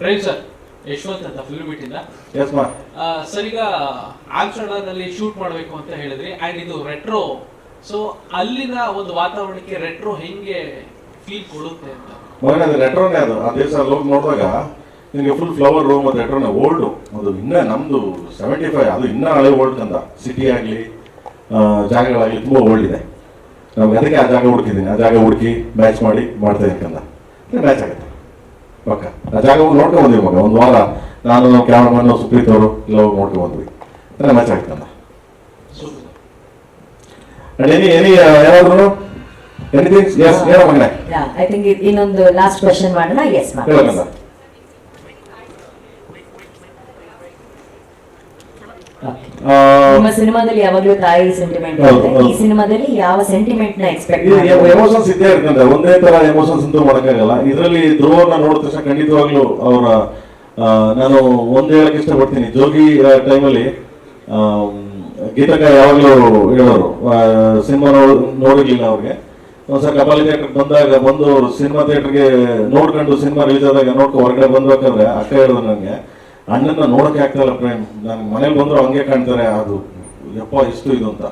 Prime sir Yashwant ಅಂತ film ಇಂದ S ಮಾ ಸರ್ ಈಗ ಆಮ್ಸ್ಟರ್ಡಾಮ್ನಲ್ಲಿ ಶೂಟ್ ಮಾಡಬೇಕು ಅಂತ ಹೇಳಿದ್ರಿ ಆ್ಯಂಡ್ ಇದು ರೆಟ್ರೋ ಸೊ ಅಲ್ಲಿನ ಒಂದು ವಾತಾವರಣಕ್ಕೆ ರೆಟ್ರೋ ಹೆಂಗೆ ಫೀಲ್ ಕೊಡುತ್ತೆ ಅಂತ? ಮಗನ ಅದು ರೆಟ್ರೋನೇ ಅದು. ಆ ದಿವಸ ಅಲ್ಲಿ ಹೋಗಿ ನೋಡಿದಾಗ ನಿಮಗೆ ಫುಲ್ ಫ್ಲವರ್ ರೂಮ್ ಅದು ರೆಟ್ರೋನೇ ಓಲ್ಡು ಅದು ಇನ್ನೂ ನಮ್ಮದು ಸೆವೆಂಟಿ ಫೈವ್ ಅದು ಇನ್ನೂ ಹಳೆ ಓಲ್ಡ್ ಕಂದ. ಸಿಟಿ ಆಗಲಿ ಜಾಗಗಳಾಗಲಿ ತುಂಬ ಓಲ್ಡ್ ಇದೆ. ನಾವು ಅದಕ್ಕೆ ಆ ಜಾಗ ಹುಡುಕಿದ್ದೀನಿ ಆ ಜಾಗ ಹುಡುಕಿ ಮ್ಯಾಚ್ ಮಾಡಿ ಮಾಡ್ತಾ ಇದ್ದೀನಿ ಕಂದ. ಮ್ಯಾಚ್ ಆಗುತ್ತೆ. ಪಕ್ಕ. ಆ ಜಾಗವನ್ನು ಹೋಗಿ ನೋಡ್ಕೊಂಡ್ ಬಂದ್ವಿ ಮಗ. ಒಂದು ವಾರ ನಾನು ಕ್ಯಾಮ್ರಾಮನ್ನು ಸುಪ್ರೀತ್ ಅವರು ಇಲ್ಲ ಹೋಗಿ ನೋಡ್ಕೊಂಡ್ ಬಂದ್ವಿ. ಅಂದ್ರೆ ಮ್ಯಾಚ್ ಆಗುತ್ತೆ ಕಂದ ಅಂಡ್ ಎನಿ ಎನಿ ಯಾರಾದ್ರು? ಎನಿಥಿಂಗ್ ಎಸ್ ಏನೋ ಮಗನೇ. ಐ ಥಿಂಕ್ ಇನ್ನೊಂದು ಲಾಸ್ಟ್ ಕ್ವೆಶನ್ ಮಾಡೋಣ. ಎಸ್ ಹೇಳೋ ಕಂದ ಆ, ನಿಮ್ಮ ಸಿನಿಮಾದಲ್ಲಿ ಯಾವಾಗಲೂ ತಾಯಿ ಸೆಂಟಿಮೆಂಟ್ ಈ ಸಿನಿಮಾದಲ್ಲಿ ಯಾವ ಸೆಂಟಿಮೆಂಟ್ನ ಎಕ್ಸ್ಪೆಕ್ಟ್ ಎಮೋಷನ್ಸ್ ಇದ್ದೇ ಇರ್ತದೆ ಒಂದೇ ತರ ಎಮೋಷನ್ಸ್ ಅಂತೂ ಮಾಡೋಕ್ಕಾಗಲ್ಲ. ಇದರಲ್ಲಿ ಧ್ರುವನ್ನ ನೋಡಿದ ತಕ್ಷಣ ಖಂಡಿತವಾಗ್ಲೂ ಅವರ ನಾನು ಒಂದು ಹೇಳಕ್ ಇಷ್ಟಪಡ್ತೀನಿ. ಜೋಗಿ ಟೈಮಲ್ಲಿ ಗೀತಕ್ಕ ಯಾವಾಗಲೂ ಹೇಳೋರು. ಸಿನಿಮಾ ನೋಡಿರ್ಲಿಲ್ಲ ಅವ್ರಿಗೆ. ಒಂದ್ಸಲ ಕಪಾಲಿ ಥಿಯೇಟರ್ ಬಂದಾಗ ಬಂದು ಸಿನಿಮಾ ಥಿಯೇಟರ್ಗೆ ನೋಡ್ಕೊಂಡು ಸಿನಿಮಾ ರಿಲೀಸ್ ಆದಾಗ ನೋಡ್ಕೊ ಹೊರಗಡೆ ಬಂದ್ಬೇಕಾದ್ರೆ ಅಕ್ಕ ಹೇಳಿದ್ರು ನನಗೆ ಅಣ್ಣನ ನೋಡಕ್ಕೆ ಆಗ್ತಾ ಇಲ್ಲ ಪ್ರೇಮ್. ನಾನು ಮನೇಲಿ ಬಂದ್ರು ಹಂಗೆ ಕಾಣ್ತಾರೆ, ಅದು ಯಪ್ಪ, ಇಷ್ಟು ಇದು ಅಂತ.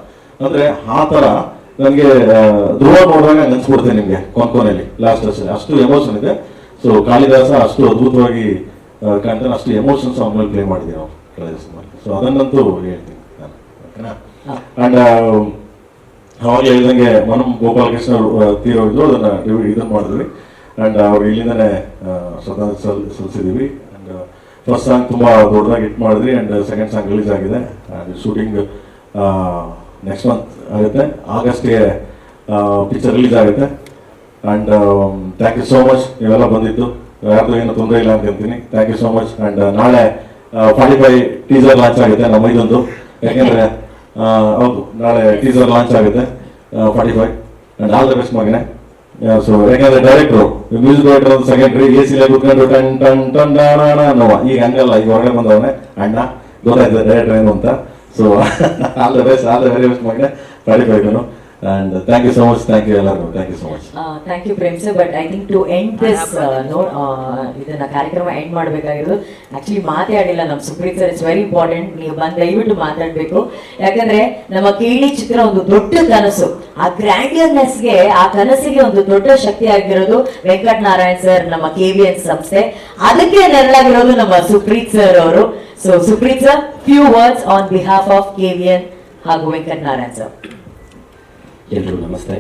ಅಂದ್ರೆ ಆ ತರ ನನಗೆ ಧ್ರುವ ನೋಡಿದಾಗ ನೆನ್ಸ್ಬಿಡ್ತೇನೆ ನಿಮ್ಗೆ ಕೊಂಕೋನಲ್ಲಿ ಲಾಸ್ಟ್ ಅಷ್ಟೇ. ಅಷ್ಟು ಎಮೋಷನ್ ಇದೆ. ಸೊ ಕಾಳಿದಾಸ ಅಷ್ಟು ಅದ್ಭುತವಾಗಿ ಕಾಣ್ತಾನೆ. ಅಷ್ಟು ಎಮೋಷನ್ಸ್ ಸಾಂಗ್ ಮೇಲೆ ಪ್ಲೇ ಮಾಡಿದ್ದೀವಿ ನಾವು ಕಾಳಿದಾಸ ಸೊ ಅದನ್ನಂತೂ ಹೇಳ್ತೀನಿ ಅಂಡ್ ಅವಾಗಲೇ ಹೇಳಿದಂಗೆ ಮನಂ ಗೋಪಾಲಕೃಷ್ಣ ತೀರೋಗಿದ್ರು ಅದನ್ನ ಇದನ್ನ ಮಾಡಿದ್ವಿ. ಅಂಡ್ ಅವ್ರು ಇಲ್ಲಿಂದನೇ ಸ್ವತಂತ್ರ ಸಲ್ ಸಲ್ಲಿಸಿದೀವಿ ಫಸ್ಟ್ ಸಾಂಗ್ ತುಂಬ ದೊಡ್ಡದಾಗಿ ಹಿಟ್ ಮಾಡಿದ್ರಿ ಅಂಡ್ ಸೆಕೆಂಡ್ ಸಾಂಗ್ ರಿಲೀಸ್ ಆಗಿದೆ. ಶೂಟಿಂಗ್ ನೆಕ್ಸ್ಟ್ ಮಂತ್ ಆಗುತ್ತೆ. ಆಗಸ್ಟ್ಗೆ ಪಿಕ್ಚರ್ ರಿಲೀಸ್ ಆಗುತ್ತೆ. And thank you so much ನೀವೆಲ್ಲ ಬಂದಿತ್ತು. ಯಾರ್ದು ಏನು ತೊಂದರೆ ಇಲ್ಲ ಅಂತ ಹೇಳ್ತೀನಿ. Thank you so much and ನಾಳೆ ಫಾರ್ಟಿ ಫೈವ್ ಟೀಸರ್ ಲಾಂಚ್ ಆಗುತ್ತೆ. ನಮ್ಮ ಇದೊಂದು. ಯಾಕೆಂದರೆ ಹೌದು, ನಾಳೆ ಟೀಸರ್ ಲಾಂಚ್ ಆಗುತ್ತೆ. Forty five and all the best Magane. So ಯಾಕಂದ್ರೆ ಡೈರೆಕ್ಟ್ರು ಮ್ಯೂಸಿಕ್ ಡೈರೆಕ್ಟರ್ ಸೆಕೆಂಡ್ರಿ ಎ ಸಿಲೆ ಕುತ್ಕೊಂಡು ಟನ್ ಟನ್ ಟನ್ ಡಾಣ ನೋವ ಈಗ ಹಂಗಲ್ಲ, ಈಗ ಹೊರಗಡೆ ಬಂದವನೇ ಅಣ್ಣ, ಗೊತ್ತಾಯ್ತದೆ ಡೈರೆಕ್ಟರ್ ಏನು ಅಂತ. So all the best all the very best Magane. Forty five and thank you so much thank you ಎಲ್ಲರಿಗೂ thank you so much thank you Prem sir but I think to end this no ಇದನ್ನ ಕಾರ್ಯಕ್ರಮ end ಮಾಡಬೇಕಾಗಿರೋದು actually ಮಾತಾಡಿಲ್ಲ ನಮ್ಮ Supreeth sir it's very important ನೀವು ಬಂದು ದಯವಿಟ್ಟು ಮಾತಾಡಬೇಕು. ಯಾಕಂದ್ರೆ ನಮ್ಮ ಕೇಳಿ ಚಿತ್ರ ಒಂದು ದೊಡ್ಡ ಕನಸು. ಆ ಗ್ರ್ಯಾಂಡಿಯರ್ನೆಸ್ಗೆ ಆ ಕನಸಿಗೆ ಒಂದು ದೊಡ್ಡ ಶಕ್ತಿ ಆಗಿರೋದು ವೆಂಕಟ ನಾರಾಯಣ್ ಸರ್ ನಮ್ಮ ಕೆ ವಿ ಎನ್ ಸಂಸ್ಥೆ. ಅದಕ್ಕೆ ನೆರಳಾಗಿರೋದು ನಮ್ಮ ಸುಪ್ರೀತ್ ಸರ್ ಅವರು. So Supreeth sir few words on behalf of K V N ಹಾಗೂ ವೆಂಕಟ್ ನಾರಾಯಣ್ ಸರ್ ಎಲ್ರಿಗೂ ನಮಸ್ತೆ.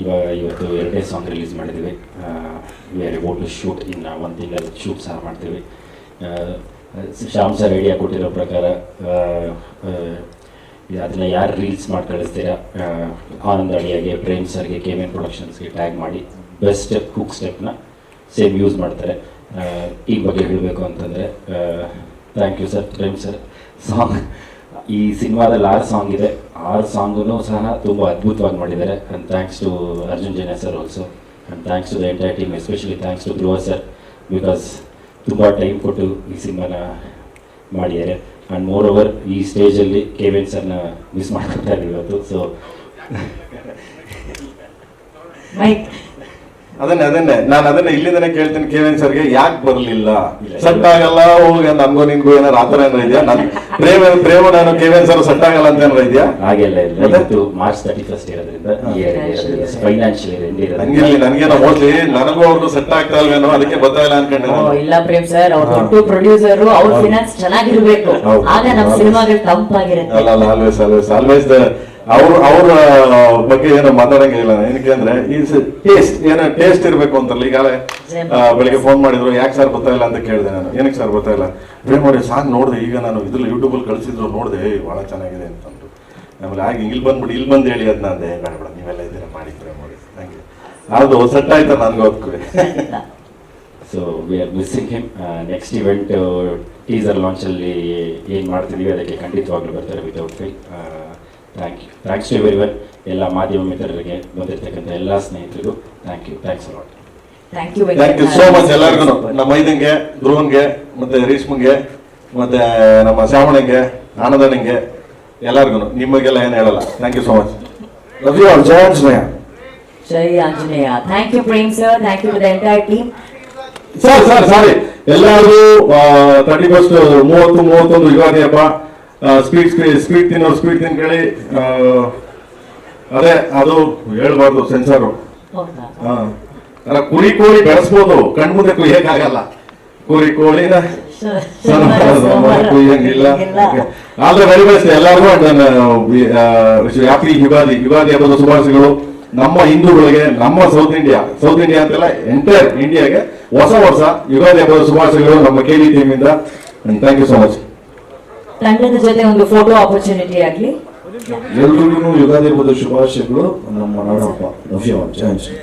ಇವಾಗ ಇವತ್ತು ಎರಡೇ ಸಾಂಗ್ ರಿಲೀಸ್ ಮಾಡಿದ್ದೀವಿ. We are about to shoot ಇನ್ನು ಒಂದು ತಿಂಗಳ ಶೂಟ್ ಸಹ ಮಾಡ್ತೀವಿ. ಶ್ಯಾಮ್ ಸರ್ ಐಡಿಯಾ ಕೊಟ್ಟಿರೋ ಪ್ರಕಾರ ಅದನ್ನು ಯಾರು ರೀಲ್ಸ್ ಮಾಡಿ ಕಳಿಸ್ತೀರಾ? ಆನಂದ್ ಅಡಿಯಾಗೆ ಪ್ರೇಮ್ ಸರ್ಗೆ ಕೆ ಎನ್ ಪ್ರೊಡಕ್ಷನ್ಸ್ಗೆ ಟ್ಯಾಗ್ ಮಾಡಿ ಬೆಸ್ಟ್ ಕುಕ್ ಸ್ಟೆಪ್ನ ಸೇಮ್ ಯೂಸ್ ಮಾಡ್ತಾರೆ. ಈ ಬಗ್ಗೆ ಹೇಳಬೇಕು ಅಂತಂದರೆ thank you sir Prem sir song ಈ ಸಿನಿಮಾದಲ್ಲಿ ಆರು ಸಾಂಗ್ ಇದೆ. ಆರು ಸಾಂಗು ಸಹ ತುಂಬ ಅದ್ಭುತವಾಗಿ ಮಾಡಿದ್ದಾರೆ. And thanks to Arjun Janya sir also and thanks to the entire team especially thanks to Dhruva sir because ತುಂಬ ಟೈಮ್ ಕೊಟ್ಟು ಈ ಸಿನಿಮಾನ ಮಾಡಿದ್ದಾರೆ. ಆ್ಯಂಡ್ ಮೋರ್ ಓವರ್ ಈ ಸ್ಟೇಜಲ್ಲಿ ಕೆವಿನ್ ಸರ್ನ ಮಿಸ್ ಮಾಡ್ಕೊತಾ ಇದ್ದೀವಿ ಇವತ್ತು. ಸೊ ಅದನ್ನೇ ಅದನ್ನೇ. ನಾನು ಅದನ್ನ ಇಲ್ಲಿಂದನೇ ಕೇಳ್ತೀನಿ ಕೇವನ್ ಸರ್ಗೆ ಯಾಕೆ ಬರಲಿಲ್ಲ. ಸೆಟ್ ಆಗಲ್ಲ ಹೋಗಿ ನನ್ಗೂ ನಿನ್ಗೂ ಏನಾರು ಆತರ ಏನಾರ ಇದೆಯಾ? ನನ್ ಪ್ರೇಮ ಪ್ರೇಮ ನಾನು ಕೇವನ್ ಸರ್ ಸೆಟ್ ಆಗಲ್ಲ ಅಂತ ಏನಾರ ಇದೆಯಾ? ಹಾಗೆಲ್ಲ ಇಲ್ಲ? ಇವತ್ತು ಮಾರ್ಚ್ ತರ್ಟಿ ಫಸ್ಟ್ ಇರೋದ್ರಿಂದ ಫೈನಾನ್ಷಿಯಲ್ ಇರೋದ್ರಿಂದ ಹಂಗಿರ್ಲಿ ನನಗೇನೋ ಮೋಸ್ಟ್ಲಿ ನನಗೂ ಅವ್ರದ್ದು ಸೆಟ್ ಆಗ್ತಾ ಇಲ್ವೇನೋ ಅದಕ್ಕೆ ಬರ್ತಾ ಇಲ್ಲ ಅನ್ಕೊಂಡೆ ಓ, ಇಲ್ಲ ಪ್ರೇಮ್ ಸರ್ ಅವ್ರ ದೊಡ್ಡ ಪ್ರೊಡ್ಯೂಸರ್ ಅವ್ರ ಫಿನಾನ್ಸ್ ಚೆನ್ನಾಗಿರ್ಬೇಕು. ಆಗ ನಮ್ಮ ಸಿನಿಮಾಗಳು ತಂಪಾಗಿರುತ್ತೆ. ಅಲ್ಲ ಅಲ್ಲ ಆಲ್ವೇಸ್ ಆಲ್ವೇಸ್ ಆಲ್ವೇಸ್ ಅವ್ರ ಅವ್ರ ಬಗ್ಗೆ ಏನೋ ಮಾತಾಡಂಗಿಲ್ಲ. ಏನಕ್ಕೆ ಅಂದ್ರೆ ಈಸ್ ಟೇಸ್ಟ್ ಏನೋ ಟೇಸ್ಟ್ ಇರಬೇಕು ಅಂತಲ್ಲ. ಈಗಾಗಲೇ ಬೆಳಿಗ್ಗೆ ಫೋನ್ ಮಾಡಿದ್ರು, ಯಾಕೆ ಸರ್ ಬರ್ತಾ ಇಲ್ಲ ಅಂತ ಕೇಳಿದೆ ನಾನು. ಏನಕ್ಕೆ ಸರ್ ಬರ್ತಾ ಇಲ್ಲ? ಪ್ರೇಮ್ ಮಾಡಿ ಸಾಂಗ್ ನೋಡಿದೆ, ಈಗ ನಾನು ಇದ್ರಲ್ಲಿ ಯೂಟ್ಯೂಬಲ್ಲಿ ಕಳಿಸಿದ್ರು, ನೋಡಿದೆ ಭಾಳ ಚೆನ್ನಾಗಿದೆ ಅಂತಂದು ಆಮೇಲೆ ಹಾಗೆ ಇಲ್ಲಿ ಬಂದ್ಬಿಟ್ಟು ಇಲ್ಲಿ ಬಂದು ಹೇಳಿ ಅದನ್ನ ಅದೇ. ಬೇಡ ನೀವೆಲ್ಲ ಇದ್ದೀರಾ, ಮಾಡಿ ಪ್ರೇಮ್ ಮಾಡಿ ಹಂಗೆ. ಅದು ಸೆಟ್ ಆಯ್ತಾ ನನ್ಗೆ ಹೊತ್ಕುವೆ so we are missing him next event teaser ಲಾಂಚಲ್ಲಿ ಏನು ಮಾಡ್ತಿದ್ದೀವಿ ಅದಕ್ಕೆ ಖಂಡಿತವಾಗ್ಲೂ ಬರ್ತಾರೆ without fail thank you thanks to very well ಎಲ್ಲ ಮಾಧ್ಯಮ ಮಿತ್ರರಿಗೆ ಬಂದಿರ್ತಕ್ಕಂಥ ಎಲ್ಲ ಸ್ನೇಹಿತರಿಗೂ thank you thanks a lot thank you thank you so much ಎಲ್ಲರಿಗೂ. ನಮ್ಮ ಐದಂಗೆ ಧ್ರುವನ್ಗೆ ಮತ್ತೆ ರೇಷ್ಮಂಗೆ ಮತ್ತೆ ನಮ್ಮ ಶ್ಯಾಮಣಂಗೆ ಆನಂದನಿಗೆ ಎಲ್ಲರಿಗೂ ನಿಮಗೆಲ್ಲ ಏನು ಹೇಳಲ್ಲ. Thank you so much love you all Jaya Anjaneya Jai Anjaneya thank you Prem sir thank you the entire team sir sir sorry ಎಲ್ಲರಿಗೂ ತರ್ಟಿ ಫಸ್ಟ್ ಮೂವತ್ತು ಮೂವತ್ತೊಂದು ಯುಗಾದಿ ಹಬ್ಬ ಸ್ಪೀಡ್ ಸ್ವೀಟ್ ತಿನ್ನೋ ಸ್ವೀಟ್ ತಿನ್ ಕೇಳಿ ಅದೇ ಅದು ಹೇಳ್ಬಾರ್ದು ಸೆನ್ಸರ್ ಅಲ್ಲ, ಕುರಿ ಕೋಳಿ ಬೆಳೆಸ್ಬೋದು ಕಣ್ಮುಂದೆ ಕುಯ್ಯಕ್ಕಾಗಲ್ಲ ಕುರಿ ಕೋಳಿನ ಕುಯ್ಯಂಗಿಲ್ಲ ಆದ್ರೆ ವೆರಿ ಬೆಸ್ಟ್ ಎಲ್ಲರಿಗೂ ವ್ಯಾಪಿ ಯುಗಾದಿ ಯುಗಾದಿ ಹಬ್ಬದ ಶುಭಾಶಯಗಳು. ನಮ್ಮ ಹಿಂದೂಗಳಿಗೆ ನಮ್ಮ ಸೌತ್ ಇಂಡಿಯಾ ಸೌತ್ ಇಂಡಿಯಾ ಅಂತೆಲ್ಲ ಎಂಟೈರ್ ಇಂಡಿಯಾಗೆ ಹೊಸ ವರ್ಷ ಯುಗಾದಿ ಹಬ್ಬದ ಶುಭಾಶಯಗಳು ನಮ್ಮ ಕೆಲಿ ಟೀಮ್ ಇಂದ. ಥ್ಯಾಂಕ್ ಯು ಸೊ ಮಚ್ ತಂಡದ ಜೊತೆ ಒಂದು ಫೋಟೋ ಆಪರ್ಚುನಿಟಿ ಆಗ್ಲಿ. ಎಲ್ರಿಗೂ ಯುಗಾದಿ ಹಬ್ಬದ ಶುಭಾಶಯಗಳು. ನಮ್ಮ ನಾಡಪ್ಪ ನವ್ಯ ಜಯ ಶ್ರೀ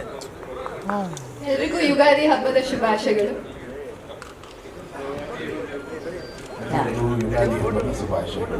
ಎಲ್ರಿಗೂ ಯುಗಾದಿ ಹಬ್ಬದ ಶುಭಾಶಯಗಳು. ಯುಗಾದಿ ಹಬ್ಬದ ಶುಭಾಶಯಗಳು.